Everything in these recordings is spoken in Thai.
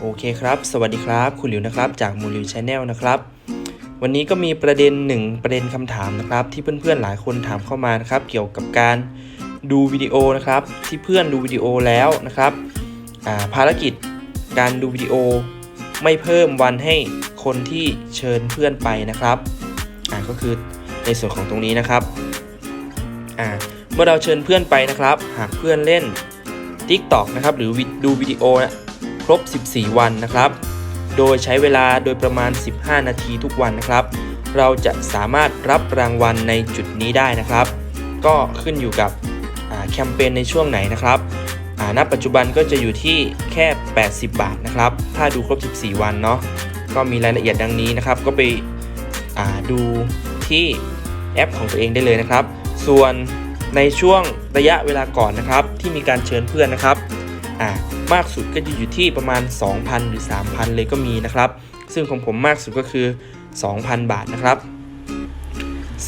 โอเคครับ สวัสดีครับ คุณหลิวนะครับ จากมูลิวชาแนลนะครับ วันนี้ก็มีประเด็นหนึ่งประเด็นคำถามนะครับ ที่เพื่อนๆหลายคนถามเข้ามานะครับ เกี่ยวกับการดูวิดีโอนะครับ ที่เพื่อนดูวิดีโอแล้วนะครับาภารกิจการดูวิดีโอ ไม่เพิ่มวันให้คนที่เชิญเพื่อนไปนะครับก็คือในส่วนของตรงนี้นะครับเมื่อเราเชิญเพื่อนไปนะครับ หากเพื่อนเล่น TikTok นะครับหรือดูวิดีโอนะ ครบ 14 วันนะครับ โดยใช้เวลาโดยประมาณ 15 นาทีทุกวันนะครับ เราจะสามารถรับรางวัลในจุดนี้ได้นะครับ ก็ขึ้นอยู่กับแคมเปญในช่วงไหนนะครับณปัจจุบันก็จะอยู่ที่แค่ 80 บาทนะครับ ถ้าดูครบ 14 วันเนาะ ก็มีรายละเอียดดังนี้นะครับ ก็ไปดูที่แอปของตัวเองได้เลยนะครับ ส่วนในช่วงระยะเวลาก่อนนะครับ ที่มีการเชิญเพื่อนนะครับ อ่ามากสุดก็จะอยู่ที่ประมาณ 2,000 หรือ 3,000 เลยก็มีนะครับ ซึ่งของผมมากสุดก็คือ 2,000 บาทนะครับ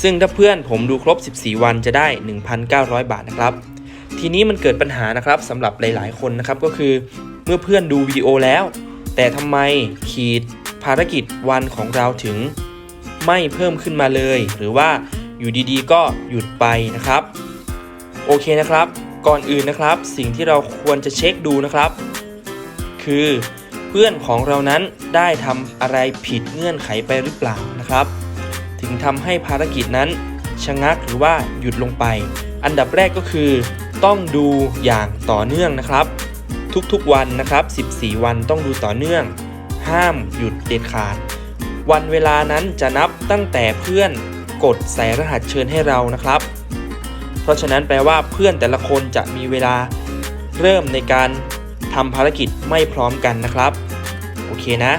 ซึ่งถ้าเพื่อนผมดูครบ 14 วันจะได้ 1,900 บาทนะครับ ทีนี้มันเกิดปัญหานะครับสำหรับหลาย ๆ คนนะครับก็คือเมื่อเพื่อนดูวิดีโอแล้ว แต่ทำไมขีดภารกิจวันของเราถึงไม่เพิ่มขึ้นมาเลย หรือว่าอยู่ดีๆ ก็หยุดไปนะครับ โอเคนะครับ ก่อนอื่นนะครับ สิ่งที่เราควรจะเช็คดูนะครับ คือเพื่อนของเรานั้นได้ทำอะไรผิดเงื่อนไขไปหรือเปล่านะครับ ถึงทำให้ภารกิจนั้นชะงักหรือว่าหยุดลงไป อันดับแรกก็คือ ต้องดูอย่างต่อเนื่องนะครับ ทุกๆวันนะครับ 14 วันต้องดูต่อเนื่อง ห้ามหยุดเด็ดขาด วันเวลานั้นจะนับตั้งแต่เพื่อนกดใส่รหัสเชิญให้เรานะครับ ราะฉะนั้นแปลว่าเพื่อนแต่ละคนจะมีเวลาเริ่มในการทำภารกิจไม่พร้อมกันนะครับ โอเคนะ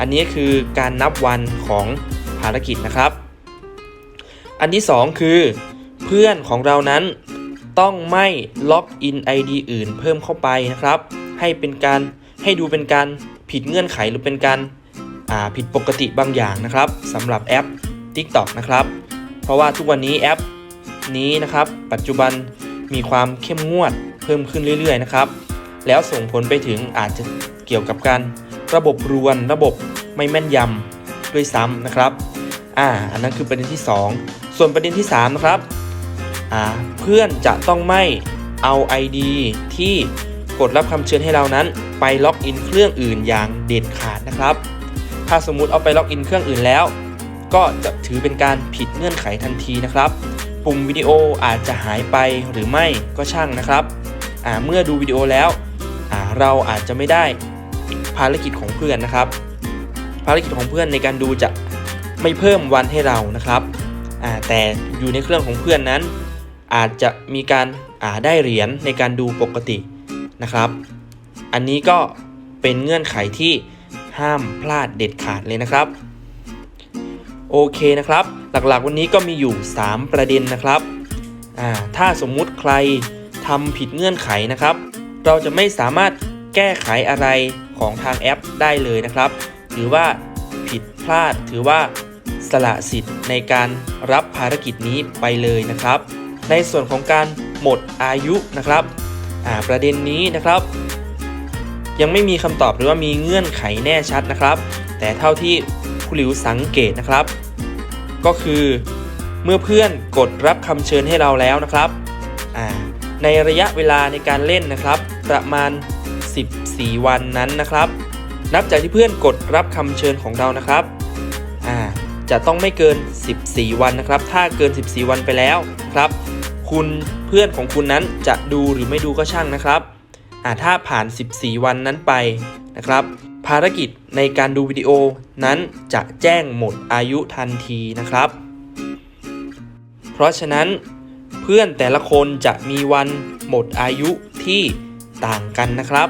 อันนี้คือการนับวันของภารกิจนะครับ อันที่ 2 คือ เพื่อนของเรานั้นต้องไม่ล็อกอิน ID อื่นเพิ่มเข้าไปนะครับ ให้เป็นการให้ดูเป็นการผิดเงื่อนไขหรือเป็นการผิดปกติบางอย่างนะครับสำหรับแอป TikTok นะครับ เพราะว่าทุกวันนี้แอป นี้นะครับ ปัจจุบันมีความเข้มงวดเพิ่มขึ้นเรื่อยๆนะครับ แล้วส่งผลไปถึงอาจจะเกี่ยวกับการระบบรวนระบบไม่แม่นยำด้วยซ้ำนะครับ อ่า อันนั้นคือประเด็นที่ 2 ส่วนประเด็นที่ 3 นะครับ อ่า เพื่อนจะต้องไม่เอา ID ที่กดรับคำเชิญให้เรานั้น ไปล็อกอินเครื่องอื่นอย่างเด็ดขาดนะครับ ถ้าสมมุติเอาไปล็อกอินเครื่องอื่นแล้ว ก็จะถือเป็นการผิดเงื่อนไขทันทีนะครับ ปุ่มวิดีโออาจจะหายไปหรือไม่ก็ช่างนะครับเมื่อดูวิดีโอแล้วเราอาจจะไม่ได้ภารกิจของเพื่อนนะครับ ภารกิจของเพื่อนในการดูจะไม่เพิ่มวันให้เรานะครับแต่อยู่ในเครื่องของเพื่อนนั้น อาจจะมีการาได้เหรียญในการดูปกตินะครับ อันนี้ก็เป็นเงื่อนไขที่ห้ามพลาดเด็ดขาดเลยนะครับ โอเคนะครับ หลักๆ วันนี้ก็มีอยู่ 3 ประเด็นนะครับอ่าถ้าสมมุติใครทำผิดเงื่อนไขนะครับ เราจะไม่สามารถแก้ไขอะไรของทางแอปได้เลยนะครับหรือว่าผิดพลาดถือว่าสละสิทธิ์ในการรับภารกิจนี้ไปเลยนะครับ ในส่วนของการหมดอายุนะครับอ่าประเด็นนี้นะครับ ยังไม่มีคำตอบหรือว่ามีเงื่อนไขแน่ชัดนะครับ แต่เท่าที่ผู้หลิวสังเกตนะครับ ก็คือ เมื่อเพื่อนกดรับคำเชิญให้เราแล้วนะครับ ในระยะเวลาในการเล่นนะครับ ประมาณ 14 วันนั้นนะครับ นับจากที่เพื่อนกดรับคำเชิญของเรานะครับจะต้องไม่เกิน 14 วันนะครับ ถ้าเกิน 14 วันไปแล้วครับ คุณเพื่อนของคุณนั้นจะดูหรือไม่ดูก็ช่างนะครับถ้าผ่าน 14 วันนั้นไปนะครับ ภารกิจในการดูวิดีโอนั้นจะแจ้งหมดอายุทันทีนะครับ เพราะฉะนั้น เพื่อนแต่ละคนจะมีวันหมดอายุที่ต่างกันนะครับ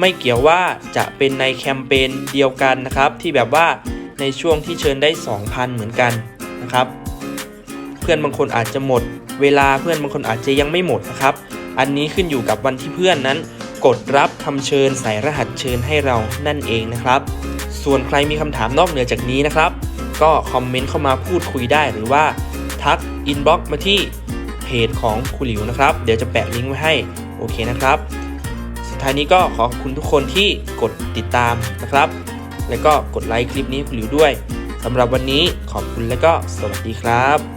ไม่เกี่ยวว่าจะเป็นในแคมเปญเดียวกันนะครับ ที่แบบว่าในช่วงที่เชิญได้ 2,000 เหมือนกันนะครับ เพื่อนบางคนอาจจะหมด เวลาเพื่อนบางคนอาจจะยังไม่หมดนะครับ อันนี้ขึ้นอยู่กับวันที่เพื่อนนั้น กดรับคำเชิญใส่รหัสเชิญให้เรานั่นเองนะครับ ส่วนใครมีคำถามนอกเหนือจากนี้นะครับ ก็คอมเมนต์เข้ามาพูดคุยได้หรือว่าทักอินบ็อกซ์มาที่เพจของครูหลิวนะครับ เดี๋ยวจะแปะลิงก์ไว้ให้โอเคนะครับ สุดท้ายนี้ก็ขอขอบคุณทุกคนที่กดติดตามนะครับ แล้วก็กดไลค์คลิปนี้คุณหลิวด้วยสำหรับวันนี้ขอบคุณและก็สวัสดีครับ